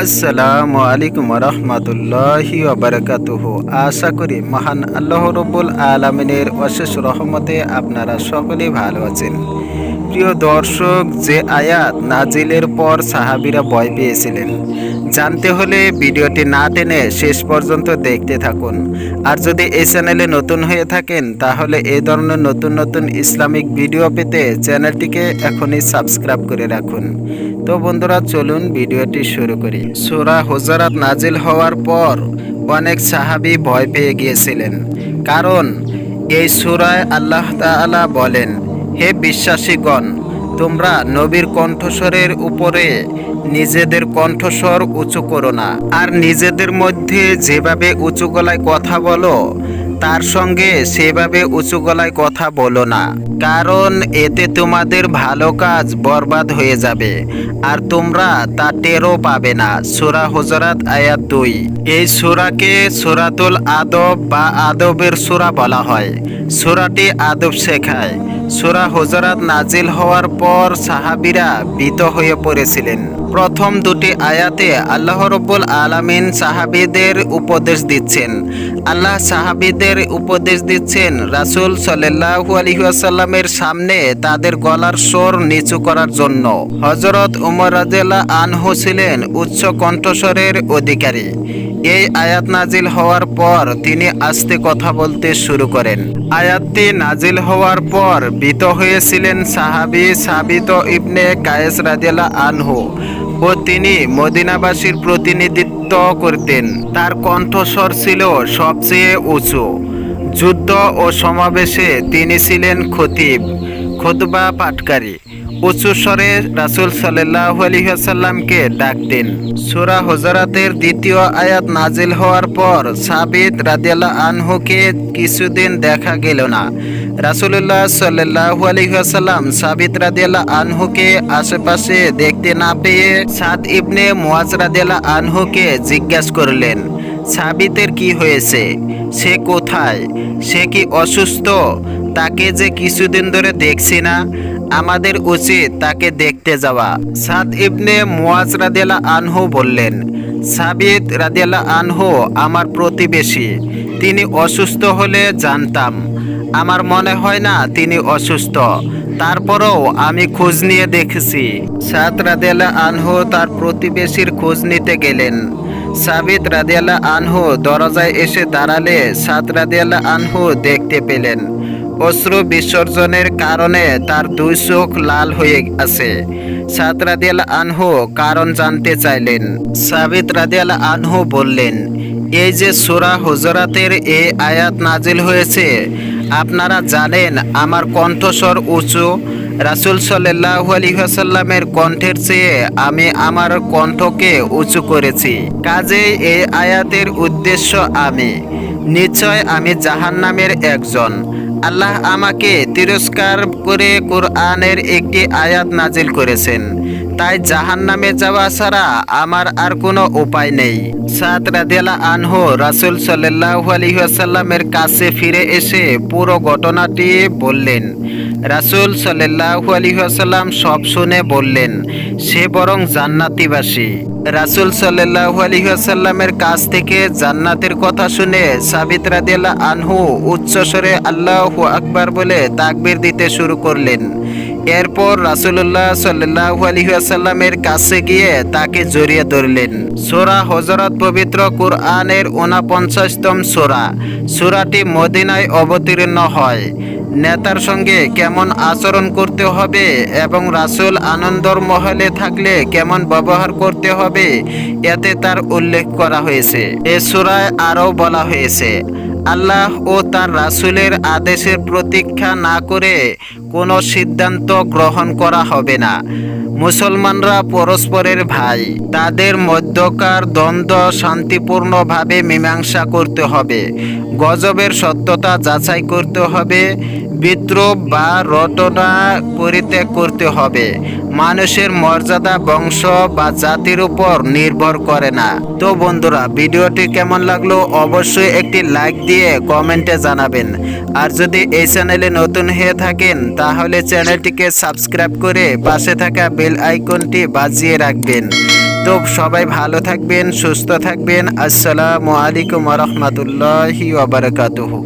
আসসালামু আলাইকুম রহমতুল্লাহি বারাকাতুহু। আশা করি মহান আল্লাহ রব্বুল আলমিনের অশেষ রহমতে আপনারা সকলেই ভালো আছেন। প্রিয় দর্শক, যে আয়াত নাজিলের পর সাহাবিরা ভয় পেয়েছিলেন। জানতে হলে ভিডিওটি না টেনে শেষ পর্যন্ত দেখতে থাকুন। আর যদি এই চ্যানেলে নতুন হয়ে থাকেন, তাহলে এই ধরনের নতুন নতুন ইসলামিক ভিডিও পেতে চ্যানেলটিকে এখনই সাবস্ক্রাইব করে রাখুন। তো বন্ধুরা, চলুন ভিডিওটি শুরু করি। সোরা হজরাত নাজিল হওয়ার পর অনেক সাহাবি ভয় পেয়ে গিয়েছিলেন। কারণ এই সুরায় আল্লাহ তাআলা বলেন, হে বিশ্বাসীগণ, তোমরা নবীর কণ্ঠস্বরের উপরে নিজেদের কণ্ঠস্বর উঁচু করো না। আর নিজেদের মধ্যে যেভাবে উঁচু গলায় কথা বলো তার সঙ্গে সেভাবে উঁচু গলায় কথা বলো না। কারণ এতে তোমাদের ভালো কাজ বরবাদ হয়ে যাবে। আর তোমরা তা টেরও পাবে না। সুরা হজরাত আয়াত দুই। এই সুরাকে সুরাতুল আদব বা আদবের সুরা বলা হয়। সুরাটি আদব শেখায়। সুরা হজরাত নাজিল হওয়ার পর সাহাবিরা ভীত হয়ে পড়েছিলেন। প্রথম দুটি আয়াতে আল্লাহ রব্বুল আলামিন সাহাবিদের উপদেশ দিচ্ছেন। আল্লাহ সাহাবিদের উপদেশ দিচ্ছেন, রাসূল সাল্লাল্লাহু আলাইহি ওয়াসাল্লামের সামনে তাদের গলার স্বর নিচু করার জন্য। হযরত উমর রাদিয়াল্লাহু আনহু ছিলেন উচ্চ কণ্ঠস্বরের অধিকারী। এই আয়াত নাজিল হওয়ার পর তিনি আস্তে কথা বলতে শুরু করেন। আয়াতটি নাজিল হওয়ার পর ভীত হয়েছিলেন সাহাবি সাবিত ইবনে কায়েস রাজেলা আনহু। ও তিনি মদিনাবাসীর প্রতিনিধিত্ব করতেন। তার কণ্ঠস্বর ছিল সবচেয়ে উঁচু। যুদ্ধ ও সমাবেশে তিনি ছিলেন খতিব, খতবা পাটকারী উঁচু স্বরে রাসুল সাল্লাহ আলহিহাসাল্লামকে ডাকতেন। সুরা হজরাতের দ্বিতীয় আয়াত নাজিল হওয়ার পর সাবিত রাদিয়াল্লাহ আনহুকে কিছুদিন দেখা গেল না। রাসুলুল্লাহ সাল্লাহ আলহিহাসাল্লাম সাবিত রাদিয়াল্লাহ আনহুকে আশেপাশে দেখতে না পেয়ে সাদ ইবনে মুয়াজ রাদিয়াল্লাহ আনহুকে জিজ্ঞাসা করলেন, সাবিতের কি হয়েছে? সে কোথায়? সে কি অসুস্থ? তাকে যে কিছুদিন ধরে দেখছি না, আমাদের উচিত তাকে দেখতে যাওয়া। সাদ ইবনে মুয়াজ রাদিয়াল্লাহ আনহু বললেন, সাবিত রাদিয়াল্লাহ আনহু আমার প্রতিবেশী, তিনি অসুস্থ হলে জানতাম। আমার মনে হয় না তিনি অসুস্থ। তারপরেও আমি খোঁজ নিয়ে দেখেছি। সাদ রাদিয়াল্লাহ আনহু তার প্রতিবেশীর খোঁজ নিতে গেলেন। সাবিত রাদিয়াল্লাহ আনহু দরজায় এসে দাঁড়ালে সাদ রাদিয়াল্লাহ আনহু দেখতে পেলেন। অশ্রু বিসর্জনের কারণে তার দুই চোখ লাল হয়ে আছে। সাদ রাদিয়াল আনহু কারণ জানতে চাইলেন। সাবিত রাদিয়াল আনহু বললেন, এই যে সুরা হুজরাতের এই আয়াত নাজিল হয়েছে আপনারা জানেন, আমার কণ্ঠস্বর উঁচু। রাসুল সাল্লাহ আলহিহাসাল্লামের কণ্ঠের চেয়ে আমি আমার কণ্ঠকে উঁচু করেছি। কাজেই এই আয়াতের উদ্দেশ্য আমি। নিশ্চয় আমি জাহান্নামের একজন। আল্লাহ আমাকে তিরস্কার করে কোরআনের একটি আয়াত নাজিল করেছেন। তাই জাহান নামে যাওয়া ছাড়া আমার আর কোনো উপায় নেই। সাদ রাদিয়ালা আনহু রাসুল সাল্লাহ কাছে ফিরে এসে পুরো ঘটনাটি বললেন। রাসুল সাল্লাহ আলহিহাসাল্লাম সব শুনে বললেন, সে বরং জান্নাতিবাসী। রাসুল সাল্লাহ আলহিহাসাল্লামের কাছ থেকে জান্নাতের কথা শুনে সাবিত রাদিয়াল্লাহ আনহু উচ্চস্বরে আল্লাহ আকবার বলে তাকবির দিতে শুরু করলেন। এরপর রাসুল্লাহ সাল্লাহ কাছে গিয়ে তাকে জড়িয়ে ধরলেন। সোরা হজরত পবিত্র কুরআনের ঊনপঞ্চাশতম সোরা। সোরাটি মদিনায় অবতীর্ণ হয়। নেতার সঙ্গে কেমন আচরণ করতে হবে এবং রাসুল আনন্দর মহলে থাকলে কেমন ব্যবহার করতে হবে, এতে তার উল্লেখ করা হয়েছে। এ সুরায় আরও বলা হয়েছে আল্লাহ ও তার রাসুলের আদেশের প্রতীক্ষা না করে কোনো সিদ্ধান্ত গ্রহণ করা হবে না। মুসলমানরা পরস্পরের ভাই, তাদের মধ্যকার দ্বন্দ্ব শান্তিপূর্ণভাবে মীমাংসা করতে হবে, গজবের সত্যতা যাচাই করতে হবে বিদ্রোহ বা রটনা পরিত্যাগ করতে হবে। মানুষের মর্যাদা বংশ বা জাতির উপর নির্ভর করে না। তো বন্ধুরা, ভিডিওটি কেমন লাগল অবশ্যই একটি লাইক দিয়ে কমেন্টে জানাবেন। আর যদি এই চ্যানেলে নতুন হয়ে থাকেন, তাহলে চ্যানেলটিকে সাবস্ক্রাইব করে পাশে থাকা বেল আইকনটি বাজিয়ে রাখবেন। তো সবাই ভালো থাকবেন, সুস্থ থাকবেন। আসসালামু আলাইকুম রহমতুল্লাহি ওবরাকাতুহু